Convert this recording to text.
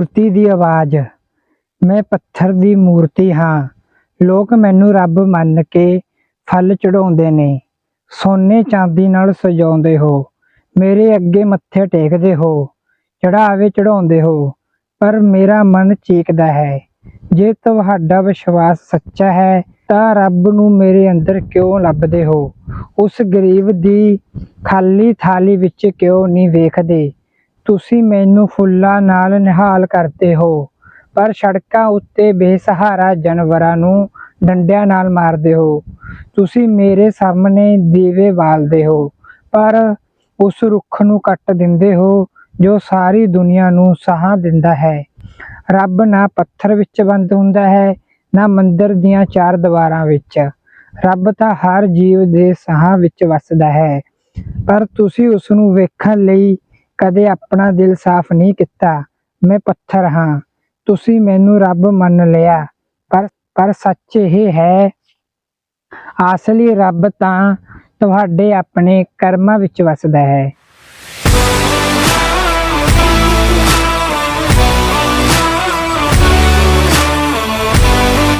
ਮੂਰਤੀ ਦੀ ਆਵਾਜ਼। ਮੈਂ ਪੱਥਰ ਦੀ ਮੂਰਤੀ ਹਾਂ। ਲੋਕ ਮੈਨੂੰ ਰੱਬ ਮੰਨ ਕੇ ਫਲ ਚੜਾਉਂਦੇ ਨੇ। ਸੋਨੇ ਚਾਂਦੀ ਨਾਲ ਸਜਾਉਂਦੇ ਹੋ। ਮੇਰੇ ਅੱਗੇ ਮੱਥੇ ਟੇਕਦੇ ਹੋ। ਚੜਾਵੇ ਚੜਾਉਂਦੇ ਹੋ। ਪਰ ਮੇਰਾ ਮਨ ਚੀਕਦਾ ਹੈ। ਜੇ ਤੁਹਾਡਾ ਵਿਸ਼ਵਾਸ ਸੱਚਾ ਹੈ, ਤਾਂ ਰੱਬ ਨੂੰ ਮੇਰੇ ਅੰਦਰ ਕਿਉਂ ਲੱਭਦੇ ਹੋ? ਉਸ ਗਰੀਬ ਦੀ ਖਾਲੀ ਥਾਲੀ ਵਿੱਚ ਕਿਉਂ ਨਹੀਂ ਵੇਖਦੇ? ਤੁਸੀਂ ਮੈਨੂੰ ਫੁੱਲਾਂ ਨਾਲ ਨਿਹਾਲ ਕਰਦੇ ਹੋ, ਪਰ ਸੜਕਾਂ ਉੱਤੇ ਬੇਸਹਾਰਾ ਜਾਨਵਰਾਂ ਨੂੰ ਡੰਡਿਆਂ ਨਾਲ ਮਾਰਦੇ ਹੋ। ਤੁਸੀਂ ਮੇਰੇ ਸਾਹਮਣੇ ਦੀਵੇ ਬਾਲਦੇ ਹੋ, ਪਰ ਉਸ ਰੁੱਖ ਨੂੰ ਕੱਟ ਦਿੰਦੇ ਹੋ, ਜੋ ਸਾਰੀ ਦੁਨੀਆ ਨੂੰ ਸਾਹ ਦਿੰਦਾ ਹੈ। ਰੱਬ ਨਾ ਪੱਥਰ ਵਿੱਚ ਬੰਦ ਹੁੰਦਾ ਹੈ, ਨਾ ਮੰਦਰ ਦੀਆਂ ਚਾਰ ਦੀਵਾਰਾਂ ਵਿੱਚ। ਰੱਬ ਤਾਂ ਹਰ ਜੀਵ ਦੇ ਸਾਹ ਵਿੱਚ ਵਸਦਾ ਹੈ, ਪਰ ਤੁਸੀਂ ਉਸ ਨੂੰ ਵੇਖਣ ਲਈ ਕਦੇ ਆਪਣਾ ਦਿਲ ਸਾਫ਼ ਨਹੀਂ ਕੀਤਾ। ਮੈਂ ਪੱਥਰ ਹਾਂ। ਤੁਸੀਂ ਮੈਨੂੰ ਰੱਬ ਮੰਨ ਲਿਆ। ਪਰ ਪਰ ਸੱਚ ਇਹ ਹੈ ਅਸਲੀ ਰੱਬ ਤਾਂ ਤੁਹਾਡੇ ਆਪਣੇ ਕਰਮਾਂ ਵਿੱਚ ਵਸਦਾ ਹੈ।